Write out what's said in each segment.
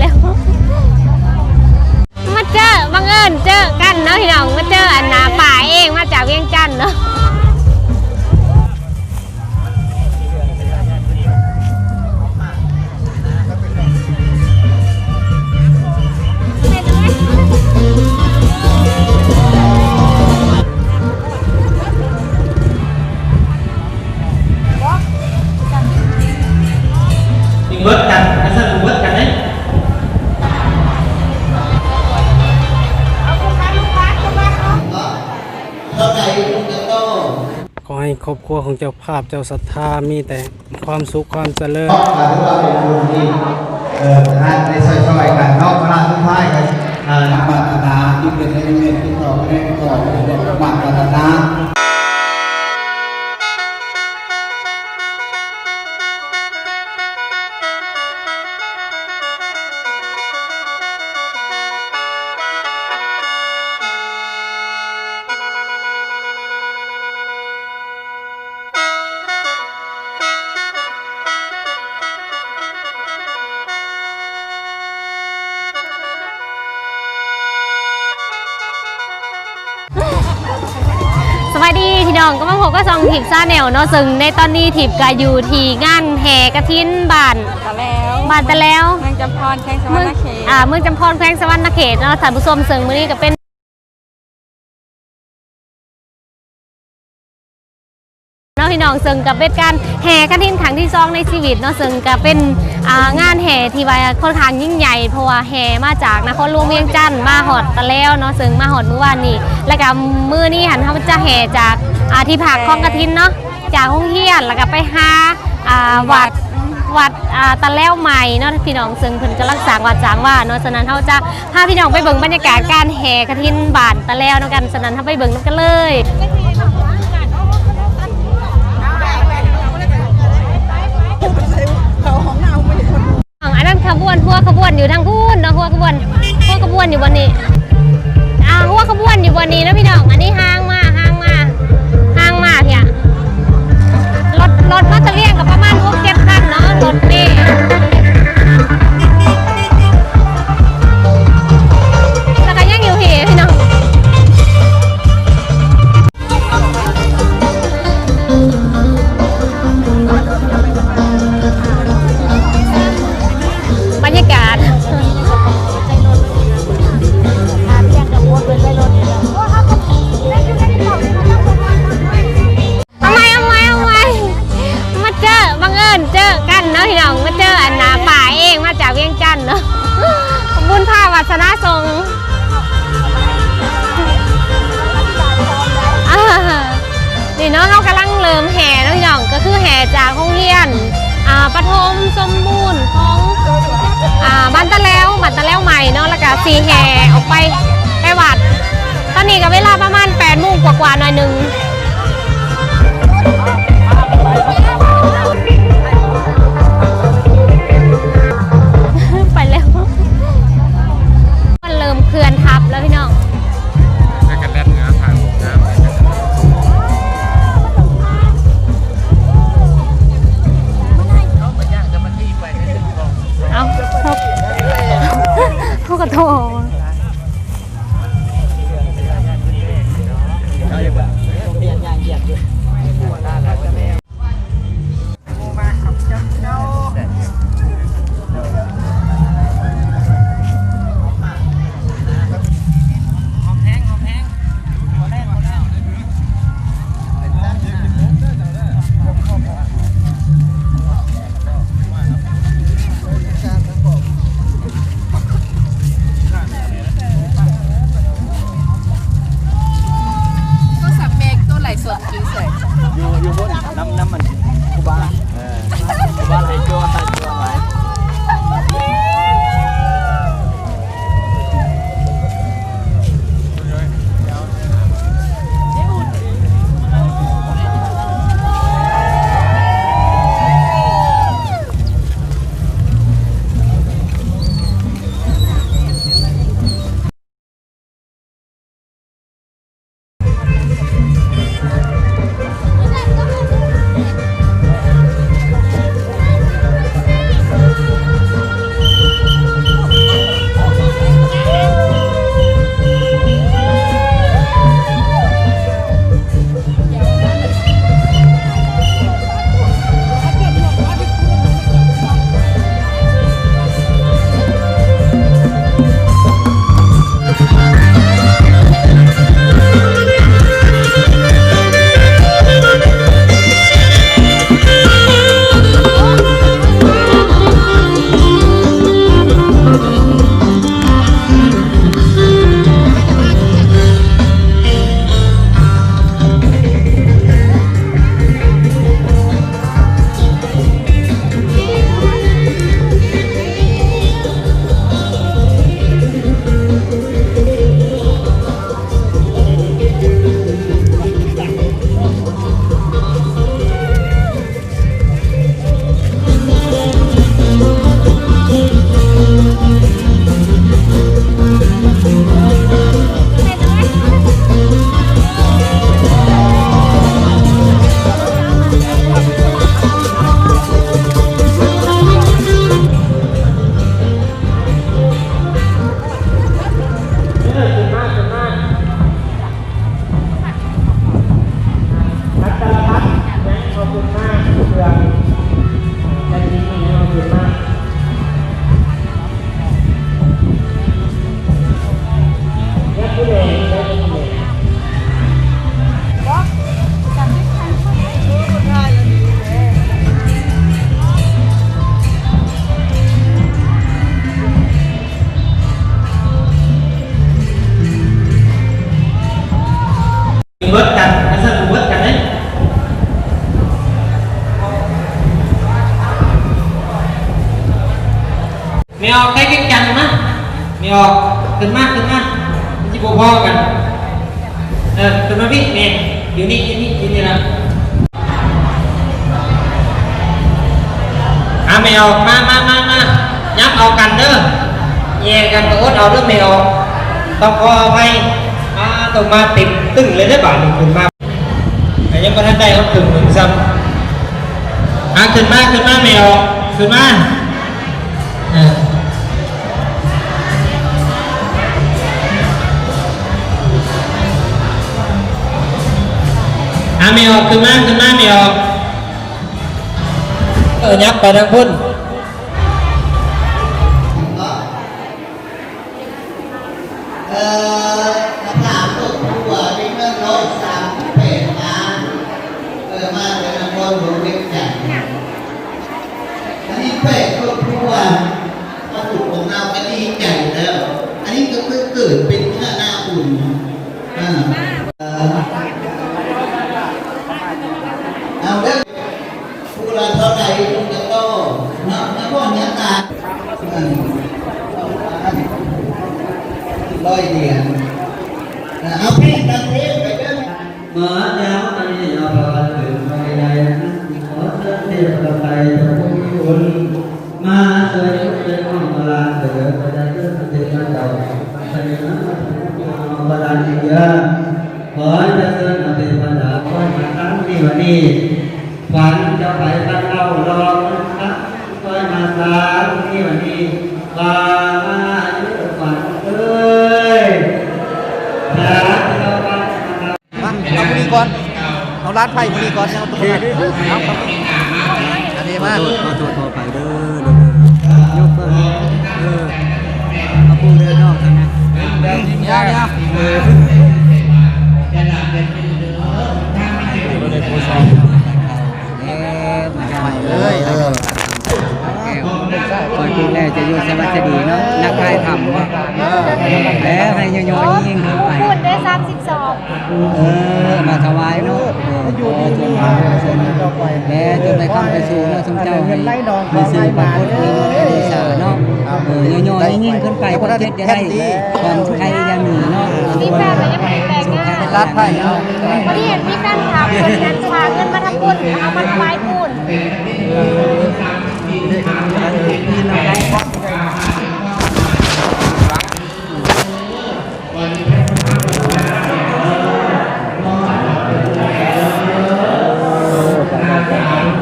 แล้วมาเจอบังเอิญเจอกันเนาะพี่น้องมาเจออันนาป่าเองมาจากเวียงจันทน์เนาะถึงเวิร์ดกัน ครอบครัวของเจ้าภาพเจ้าศรัทธามีแต่ความสุขความเจริญก็ถือว่าเป็นบุญที่เอ่อคณะในซอยๆกันเนอกคณะทุกท่ายกันเอ่อนักปฏินาที่เป็นในเมตที่ต่อไปได้ก่อนเด็กปฏินา มาพบกับซองทิพย์ซาแนลเนาะซึ่งในตอนนี้ทิพย์ก็อยู่ที่งานแห่กระทินบ้านตะแล้วบ้านตะแล้วเมืองจำพรแข้งสวรเมืรองณเขตอ่าเมืองจำพรแขวงสวรรณเขตเนาะท่านผู้ชมซึ่งมื้อนี้ก็เป็นเนาะพี่น้องซึ่งกับเป็นการแห่กระทินครั้งที่สองในชีวิตเนาะซึ่งก็เป็นอ่า งานแห่ที่ว่าค่อนข้างยิ่งใหญ่เพราะว่าแห่มาจากนครหลวงเวียงจันทน์มาหอดตะแล้วเนาะซึ่งมาหอดเมื่อวานนี้แล้วก็มื้อนี้หันเขาจะแห่จากอ่าที่ผักของกระทินเนาะจากห้องเฮียนแล้วก็ไปหาอ่าวัดวัดอ่าตะแล้วใหม่เนาะพี่น้องซึ่งเพิ่นกำลังสร้างวัดสร้างว่าเนาะฉะนั้นเขาจะพาพี่น้องไปเบิ่งบรรยากาศการแห่กระทินบานตะแล้วเนาะกันฉะนั้นเขาไปเบิ่งนำกันเลย ขบวนหัวขบวนอยู่ทางพูนเนาะหัวขบวนหัวขบวนอยู่บนนี้อ่าหัวขบวนอยู่บนนี้นะพี่น้องอันนี้ห้างมาห้างมาห้างมาเนี่ยรถรถมาจะเลียงกับประมาณหกเจ็ดคันเนาะรถนี่ บุญพาสนาทรงอ่านี่เนาะเขากำลังเริ่มแห่เนาะพี่องก็คือแห่จากโรงเรียนอ่าปฐมสมบูรณ์ของอ่าบ้านตะแล้วบ้านตะแล้วใหม่เนาะแล้วก็สีแห่ออกไปไปวัด ตอนนี้ก็เวลาประมาณ8โมงกว่าๆหน่อยหนึง ไม่ออกใกล้กันกันนะไม่ออกขึ้นมากขึ้นมากมันจะพอกัน เออขึ้นมาพี่เนี่ยอยู่นี่อยู่นี่อยู่นี่นะอะไม่ออกมามามามายับเอากันเด้อแย่กันก็อดเอาเด้อไม่ออกต้องขออภัยมาต้องมาติดตึงเลยได้บ่านี่ขึ้นมาแต่ยังไม่ทันได้เขาถึงหนึ่งซ้ำอะขึ้นมาขึ้นมาไม่ออกขึ้นมาเออ ไม่ออกขึ้นมาขึ้นมาไม่ออกเออยับไปทางพุ่นเอ่อถามตัวตัวนี่เมื่อร้อยสามเป็ดมาเออมาเลยนะคนหลวงเล็กจัดอันนี้เป็ดตัวตัวมาถูกของเราก็ดีใจแล้ว อันนี้ก็เพิ่งเกิดเป็นเมื่อหน้าอุ่นอ่า สาธุวันมาเอาบุรีก่อนเอาร้านไผ่บุรีก่อนเอาตัวนั้นเอาครับอัน คำไปสู่เนาะสมเจ้าให้มีสื่อปรากฏมีดีสาเนาะเออย่อยๆยิ่งขึ้นไปก็เท็จได้ก่อนใครจะหนีเนาะมีแฟนแต่ยังไม่ได้แต่งงานรัดไผ่เนาะวันนี้เห็นมีแฟนถามคนนั้นฝาเงินมาทำบุญเอามาถวายบุญ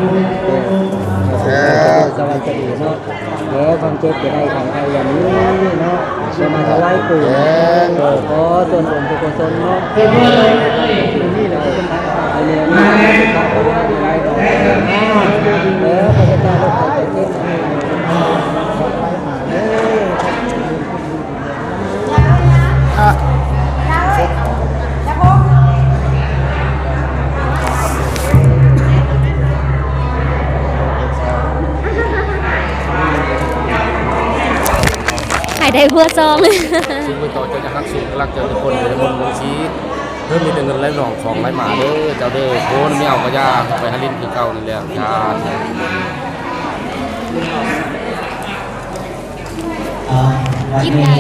สวัสดีเนาะแล้วความเจ็บจะได้ของใครอย่างนี้เนาะจะมาถวายปู่โอ้โหส่วนองค์กุศลเนาะเป็นนี่เลยนี่แหละเป็นอันนี้มาแล้วขอบคุณที่ได้ดอกแล้ว ได้พื่อซอง ซึ่งไปต่อเจ้าจะฮักสูงรักเจ้าทุกคนเลยมนต์มงชี้เพิ่มมีแต่เงินไหลหนองของไหลหมาเด้อเจ้าเด้อโคนไม่เอากระยาไปหาลินคือเก่านั่นแหละยากินได้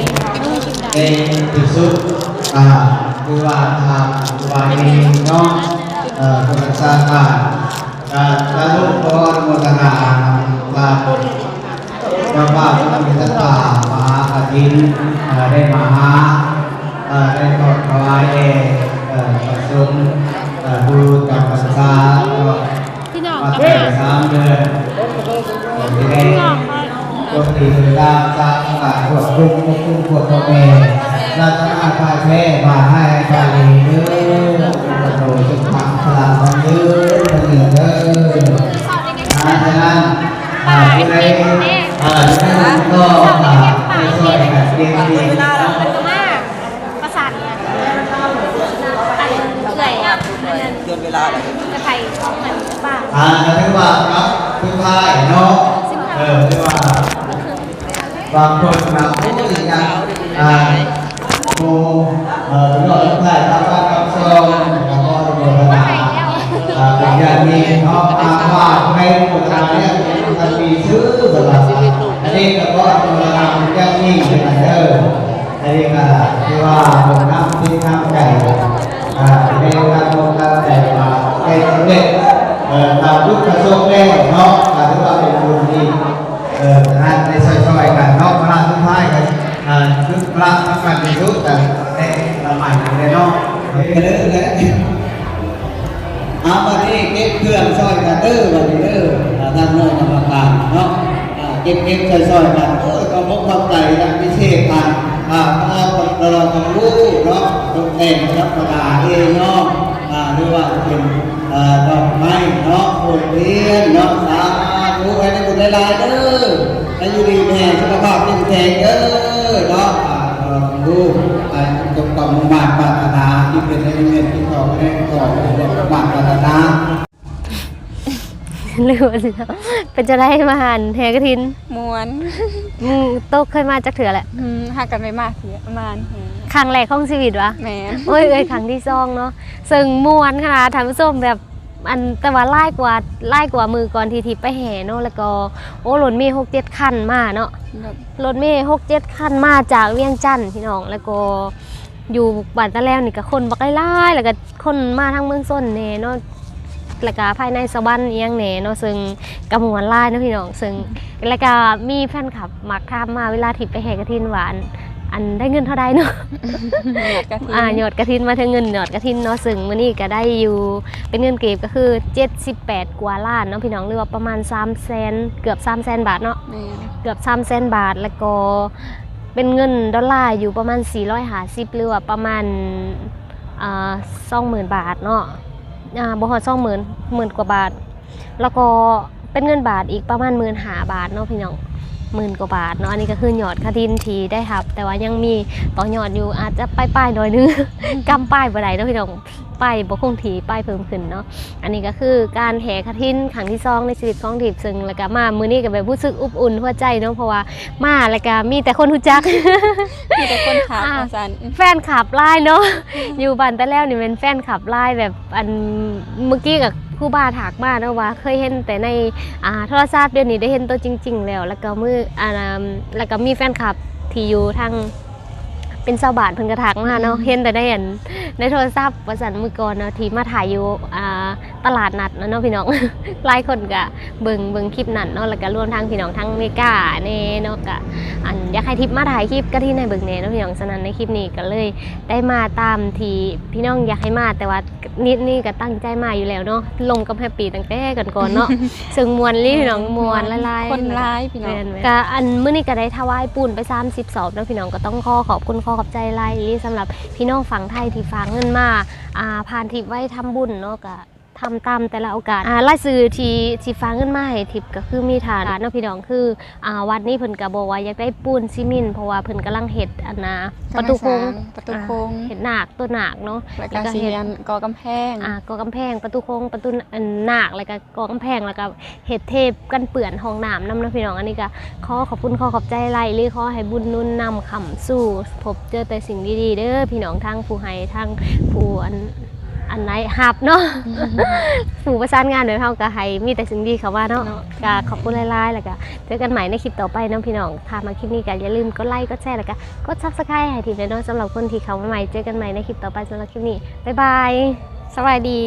มือกินได้เป็นที่สุดอ่าคือว่าทำวานีเนาะเอ่อคุณสาขาการการลูกพ่อโมทนาว่าพระบาทพระมิตรตามาได้มาหาเอ่อได้ขอถวายเอเอ่อประชุมเอ่อดูจำพรรษาก็พี่น้องมากับแต่แม่สามเดือนที่ได้ปกติคือดาวสร้างบาทพวกลุงพวกลุงพวกพ่อแม่ราชอาภาแท้มาให้บาลีเด้อพระโตจุกพังพลังมันเด้อมันเนือเด้ออาจารย์อ่าผู้ใดอ่าท่านก็อ่าไปช่วยกันเรียนดี มันก็มากประสานเนี่ยอันเอื่อยอันนั้น เดือนเวลาอะไร จะไปเหมือนบ้าน อ่าถือว่าครับทุกท่ายเนาะเออถือว่าบางคนนะผู้ที่ยังอ่าผู้เอ่อยอดทุกท่ายครับการกับทรงแล้วก็โบราณอ่าเป็นอย่างนี้ เนาอาว่าให้โบราณเนี่ยมันมีชื่อโบราอันนี้ก็ก็โบราณอย่างนี้เป็นอันเดิมอันนี้ก็ที่ว่าผมนำที่นำใจอ่าในการลงการใจมาให้สำเร็จเอ่อตามยุคกระทรวงแรกเนาะการที่ว่าเป็นบุญดีเอ่อนะในซอยๆกันเนาะพระทุกท่ายกันอ่ายุคพระทำการในยุคแต่ในสมัยนี้เนาะเฮ้ยเลยเลยเอาวันนี้เก็บเครื่อ อยกันเด้อวันนี้เด้ออาท่านน้องกรรมการเนาะเก็บเก็บซอยๆกันโอ้ยก็พบความใจนะพิเศษกันอ่าพระเราเราต้องรู้เนาะตกแต่งรับประดาเองเนาะอ่าหรือว่าเป็นอ่าดอกไม้เนาะบทเรียนเนาะสาธุให้ได้บุญได้ลายเด้อให้อยู่ดีแม่สุขภาพเข้มแข็งเด้อเนาะอ่าเราต้องรู้อ่าตกต่อมมุ่งมั่นปรารถนาที่เป็นให้เงินที่ต่อไปได้ต่อไปได้มุ่งมั่นปรารถนา ลืมสิเนาะเป็นจะได้มาหันแหกระทินมวนมึงโตเคยมาจากเถื่อแหละอืมหากันไม่มากเสียประมาณเห็นครั้งแรกของชีวิตวะแหมนโอ้ยเอ้ยครั้งที่สองเนาะซึ่งมวนขนาดท่านผู้ชมแบบอันแต่ว่าไล่กว่าไล่กว่ามือก่อนที่ทิพไปแห่เนาะแล้วก็โอ้รถเมย์หกเจ็ดคันมาเนาะแบบรถเมย์หกเจ็ดคันมาจากเวียงจันทน์พี่น้องแล้วก็อยู่บ้านตะแล้วนี่ก็คนบักไล่ๆแล้วก็คนมาทางเมืองส้นแหน่เนาะ แล้วก็ภายในสวรรค์อีหยังแหน่เนาะซึ่งกระมวลไล่เนาะพี่น้องซึ่งแล้วก็มีแฟนคลับมักถามมาเวลาทิพไปแห่กระทินหวานอันได้เงินเท่าใดเนาะ หยอดกะทิอ่าหยอดกระทินมาถึงเงินหยอดกระทินเนาะซึ่งมื้อนี้ก็ได้อยู่เป็นเงินเก็บก็คือ 78 กว่าล้านเนาะพี่น้องหรือว่าประมาณ3แสนเกือบ3แสนบาทเนาะแหมนเกือบ3แสนบาทแล้วก็เป็นเงินดอลลาร์อยู่ประมาณ450หรือว่าประมาณอ่า20,000 บาทเนาะอ่า บ่ฮอดสองหมื่นหมื่นกว่าบาท แล้วก็เป็นเงินบาทอีกประมาณหมื่นหาบาทเนาะพี่น้องหมื่นกว่าบาทเนาะอันนี้ก็คือหยอดคาทินทีได้ครับ แต่ว่ายังมีต่อหยอดอยู่อาจจะป้ายๆหน่อยนึงกำป้ายบ่ได้เนาะพี่น้อง ป้ายบ่คงทีป้ายเพิ่มขึ้นเนาะอันนี้ก็คือการแห่คาทินครั้งที่สองในชีวิตของทิพย์ซึ่งแล้วก็มามื้อนี้ก็แบบรู้สึกอบอุ่นหัวใจเนาะเพราะว่ามาแล้วก็มีแต่คนรู้จักมีแต่คนถามอ่าอาจารย์แฟนขับไล่เนาะอยู่บ้านแต่แล้วนี่เป็นแฟนขับไล่แบบอันเมื่อกี้กับผู้บ้าถากมาเนาะว่าเคยเห็นแต่ในอ่าโทรศัพท์เดี๋ยวนี้ได้เห็นตัวจริง ๆ แล้ว แล้วก็มืออ่าแล้วก็มีแฟนคลับที่อยู่ทาง เป็นชาวบ้านเพิ่นกระทักมาเนาะเห็นแต่ได้เห็นในโทรศัพท์ประสันมือก่อนเนาะที่มาถ่ายอยู่อ่า ตลาดนัดเนาะเนาะพี่น้องหลายคนก็เบิ่งเบิ่งคลิปนั้นเนาะแล้วก็รวมทางพี่น้องทั้งเมกาเน่เนาะก็อันอยากให้ทิปมาถ่ายคลิปก็ที่ในเบิ่งเน่เนาะพี่น้องฉะนั้นในคลิปนี้ก็เลยได้มาตามที่พี่น้องอยากให้มาแต่ว่านิดนี่ก็ตั้งใจมาอยู่แล้วเนาะลงกับแฮปปี้ตั้งแต่ก่อนๆเนาะซึ่งมวนลี่พี่น้องมวนละลายคนร้ายพี่น้องก็อันมื้อนี้ก็ได้ถวายปูนไป30สอบแล้วพี่น้องก็ต้องขอขอบคุณขอขอบใจหลายอีหลีสำหรับพี่น้องฝั่งไทยที่ฝากเงินมาอ่าผ่านทิปไว้ทำบุญเนาะก็ ทำตามแต่ละโอกาสอ่ารายซื้อที่ที่ฝากเงินมาให้ทิปก็คือมีฐานเนาะพี่น้องคืออ่าวัดนี้เพิ่นก็บอกว่าอยากได้ปูนซีเมนต์เพราะว่าเพิ่นกำลังเฮ็ดอันนะประตูโค้งประตูโค้งอ่าเห็ดหนากตัวหนากเนาะแล้วแล้ก็วก็เสีเห็ดยนกอกำแพงอ่ากอกำแพงประตูโค้งประตูอันหนากแล้วก็กอกำแพงแล้วก็เห็ดเทพกันเปื่อนห้องน้ำน้ำนะพี่น้องอันนี้ก็ขอขอบคุณขอขอบใจไรหรือขอให้บุญนุ่นนำคำสู้พบเจอแต่สิ่งดีๆเด้อพี่น้องทั้งผู้ให้ทั้งผู้อัน อันไหนหับเนาะผู้ประสานงานโดยเฮาก็ให้มีแต่สิ่งดีเข้ามาเนาะเนาะก็ขอบคุณหลายๆแล้วก็เจอกันใหม่ในคลิปต่อไปเนาะพี่น้องถ้ามาคลิปนี้ก็อย่าลืมกดไลค์กดแชร์แล้วก็กด Subscribe ให้ทีมเนาะสำหรับคนที่เข้ามาใหม่เจอกันใหม่ในคลิปต่อไปสำหรับคลิปนี้บ๊ายบายสวัสดี